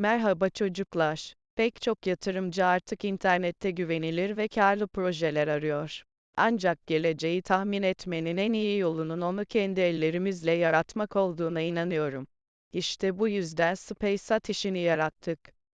Merhaba çocuklar. Pek çok yatırımcı artık internette güvenilir ve karlı projeler arıyor. Ancak geleceği tahmin etmenin en iyi yolunun onu kendi ellerimizle yaratmak olduğuna inanıyorum. İşte bu yüzden SpaceSat işini yarattık.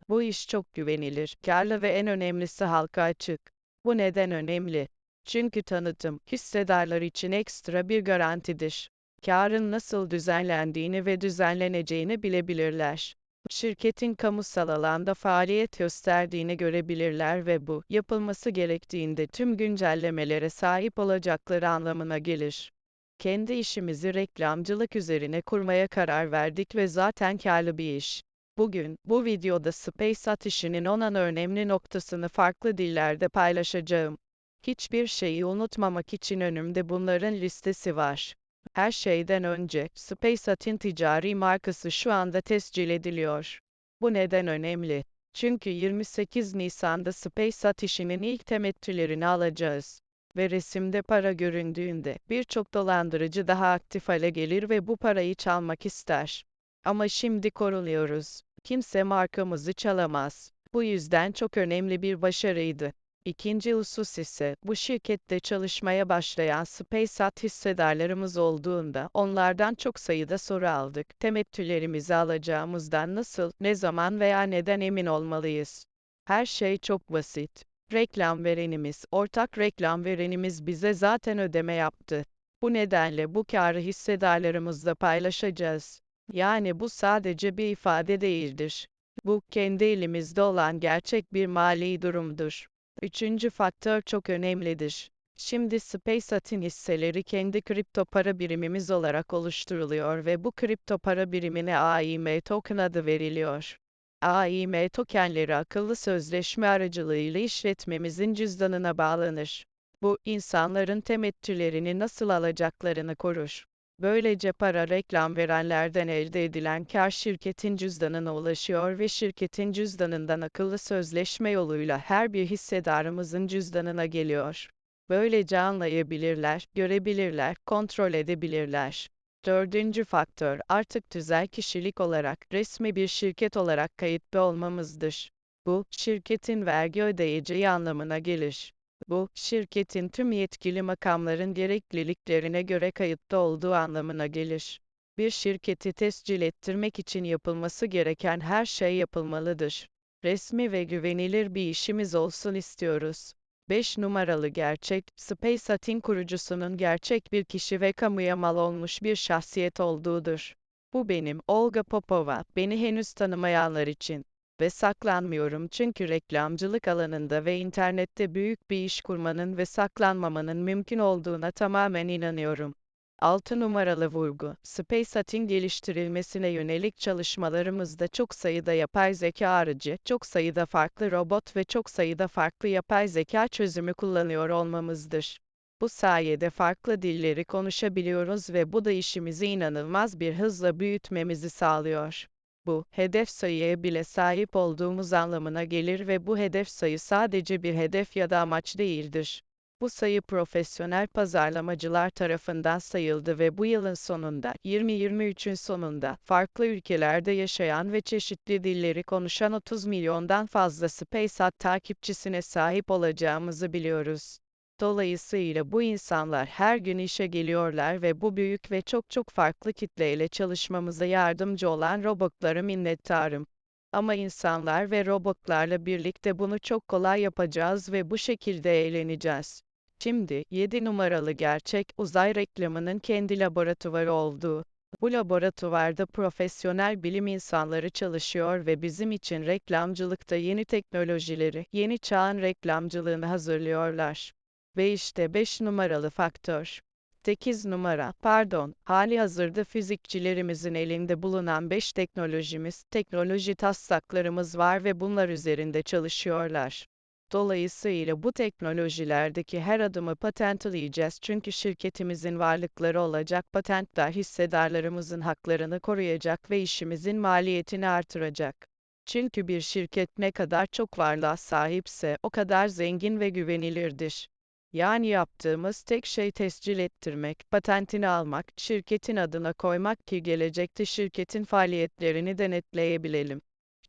Bu iş çok güvenilir, karlı ve en önemlisi halka açık. Bu neden önemli? Çünkü tanıtım, hissedarlar için ekstra bir garantidir. Karın nasıl düzenlendiğini ve düzenleneceğini bilebilirler şirketin kamusal alanda faaliyet gösterdiğini görebilirler ve bu, yapılması gerektiğinde tüm güncellemelere sahip olacakları anlamına gelir. Kendi işimizi reklamcılık üzerine kurmaya karar verdik ve zaten karlı bir iş. Bugün, bu videoda SpaceSat işinin 10 önemli noktasını farklı dillerde paylaşacağım. Hiçbir şeyi unutmamak için önümde bunların listesi var. Her şeyden önce, SpaceSat'in ticari markası şu anda tescil ediliyor. Bu neden önemli. Çünkü 28 Nisan'da SpaceSat işinin ilk temettülerini alacağız. Ve resimde para göründüğünde birçok dolandırıcı daha aktif hale gelir ve bu parayı çalmak ister. Ama şimdi koruluyoruz. Kimse markamızı çalamaz. Bu yüzden çok önemli bir başarıydı. İkinci husus ise, bu şirkette çalışmaya başlayan SpaceSat hissedarlarımız olduğunda, onlardan çok sayıda soru aldık. Temettülerimizi alacağımızdan nasıl, ne zaman veya neden emin olmalıyız? Her şey çok basit. Reklam verenimiz, ortak reklam verenimiz bize zaten ödeme yaptı. Bu nedenle bu karı hissedarlarımızla paylaşacağız. Yani bu sadece bir ifade değildir. Bu, kendi elimizde olan gerçek bir mali durumdur. Üçüncü faktör çok önemlidir. Şimdi SpaceAt'in hisseleri kendi kripto para birimimiz olarak oluşturuluyor ve bu kripto para birimine AIM token adı veriliyor. AIM tokenleri akıllı sözleşme aracılığıyla işletmemizin cüzdanına bağlanır. Bu, insanların temettülerini nasıl alacaklarını korur. Böylece para reklam verenlerden elde edilen kar şirketin cüzdanına ulaşıyor ve şirketin cüzdanından akıllı sözleşme yoluyla her bir hissedarımızın cüzdanına geliyor. Böylece anlayabilirler, görebilirler, kontrol edebilirler. Dördüncü faktör, artık tüzel kişilik olarak, resmi bir şirket olarak kayıtlı olmamızdır. Bu, şirketin vergi ödeyeceği anlamına gelir. Bu, şirketin tüm yetkili makamların gerekliliklerine göre kayıtlı olduğu anlamına gelir. Bir şirketi tescil ettirmek için yapılması gereken her şey yapılmalıdır. Resmi ve güvenilir bir işimiz olsun istiyoruz. 5 numaralı gerçek, SpaceAt'in kurucusunun gerçek bir kişi ve kamuya mal olmuş bir şahsiyet olduğudur. Bu benim, Olga Popova, beni henüz tanımayanlar için ve saklanmıyorum çünkü reklamcılık alanında ve internette büyük bir iş kurmanın ve saklanmamanın mümkün olduğuna tamamen inanıyorum. 6 numaralı vurgu, SpaceAt'in geliştirilmesine yönelik çalışmalarımızda çok sayıda yapay zeka aracı, çok sayıda farklı robot ve çok sayıda farklı yapay zeka çözümü kullanıyor olmamızdır. Bu sayede farklı dilleri konuşabiliyoruz ve bu da işimizi inanılmaz bir hızla büyütmemizi sağlıyor. Bu, hedef sayıya bile sahip olduğumuz anlamına gelir ve bu hedef sayı sadece bir hedef ya da amaç değildir. Bu sayı profesyonel pazarlamacılar tarafından sayıldı ve bu yılın sonunda, 2023'ün sonunda, farklı ülkelerde yaşayan ve çeşitli dilleri konuşan 30 milyondan fazla SpaceSat takipçisine sahip olacağımızı biliyoruz. Dolayısıyla bu insanlar her gün işe geliyorlar ve bu büyük ve çok çok farklı kitleyle çalışmamıza yardımcı olan robotlara minnettarım. Ama insanlar ve robotlarla birlikte bunu çok kolay yapacağız ve bu şekilde eğleneceğiz. Şimdi, 7 numaralı gerçek, uzay reklamının kendi laboratuvarı olduğu. Bu laboratuvarda profesyonel bilim insanları çalışıyor ve bizim için reklamcılıkta yeni teknolojileri, yeni çağın reklamcılığını hazırlıyorlar. Ve işte 5 numaralı faktör. 8 numara, pardon, hali hazırda fizikçilerimizin elinde bulunan 5 teknolojimiz, teknoloji taslaklarımız var ve bunlar üzerinde çalışıyorlar. Dolayısıyla bu teknolojilerdeki her adımı patentleyeceğiz çünkü şirketimizin varlıkları olacak patentler hissedarlarımızın haklarını koruyacak ve işimizin maliyetini artıracak. Çünkü bir şirket ne kadar çok varlığa sahipse o kadar zengin ve güvenilirdir. Yani yaptığımız tek şey tescil ettirmek, patentini almak, şirketin adına koymak ki gelecekte şirketin faaliyetlerini denetleyebilelim.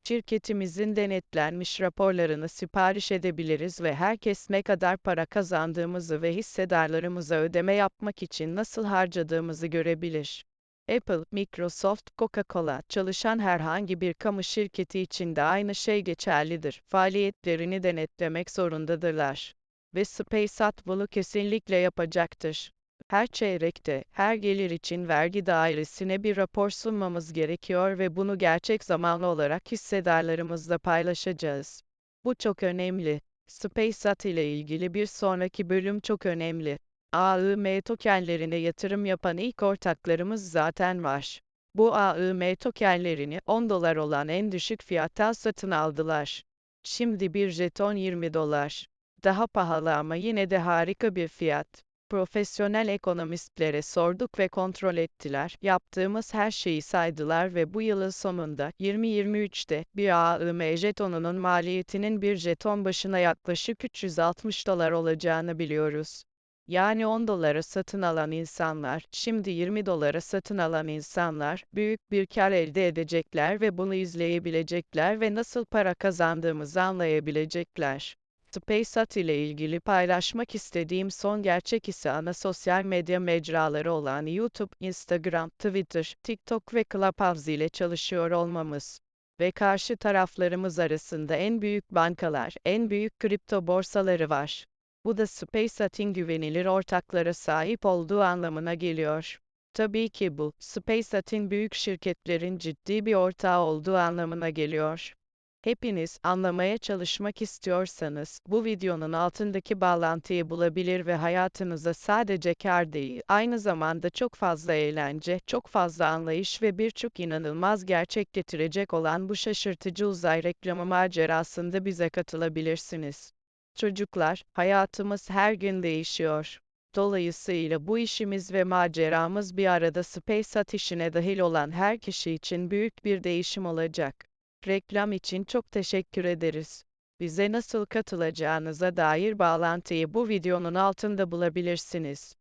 Şirketimizin denetlenmiş raporlarını sipariş edebiliriz ve herkes ne kadar para kazandığımızı ve hissedarlarımıza ödeme yapmak için nasıl harcadığımızı görebilir. Apple, Microsoft, Coca-Cola, çalışan herhangi bir kamu şirketi için de aynı şey geçerlidir. Faaliyetlerini denetlemek zorundadırlar. Ve SpaceX bunu kesinlikle yapacaktır. Her çeyrekte, her gelir için vergi dairesine bir rapor sunmamız gerekiyor ve bunu gerçek zamanlı olarak hissedarlarımızla paylaşacağız. Bu çok önemli. SpaceX ile ilgili bir sonraki bölüm çok önemli. AIM tokenlerine yatırım yapan ilk ortaklarımız zaten var. Bu AIM tokenlerini 10 dolar olan en düşük fiyattan satın aldılar. Şimdi bir jeton 20 dolar. Daha pahalı ama yine de harika bir fiyat. Profesyonel ekonomistlere sorduk ve kontrol ettiler. Yaptığımız her şeyi saydılar ve bu yılın sonunda 2023'te bir AIM jetonunun maliyetinin bir jeton başına yaklaşık 360 dolar olacağını biliyoruz. Yani 10 dolara satın alan insanlar, şimdi 20 dolara satın alan insanlar, büyük bir kar elde edecekler ve bunu izleyebilecekler ve nasıl para kazandığımızı anlayabilecekler. SpaceX ile ilgili paylaşmak istediğim son gerçek ise ana sosyal medya mecraları olan YouTube, Instagram, Twitter, TikTok ve Clubhouse ile çalışıyor olmamız. Ve karşı taraflarımız arasında en büyük bankalar, en büyük kripto borsaları var. Bu da SpaceX'in güvenilir ortaklara sahip olduğu anlamına geliyor. Tabii ki bu, SpaceX'in büyük şirketlerin ciddi bir ortağı olduğu anlamına geliyor. Hepiniz anlamaya çalışmak istiyorsanız bu videonun altındaki bağlantıyı bulabilir ve hayatınıza sadece kar değil, aynı zamanda çok fazla eğlence, çok fazla anlayış ve birçok inanılmaz gerçek getirecek olan bu şaşırtıcı uzay reklamı macerasında bize katılabilirsiniz. Çocuklar, hayatımız her gün değişiyor. Dolayısıyla bu işimiz ve maceramız bir arada SpaceX işine dahil olan her kişi için büyük bir değişim olacak. Reklam için çok teşekkür ederiz. Bize nasıl katılacağınıza dair bağlantıyı bu videonun altında bulabilirsiniz.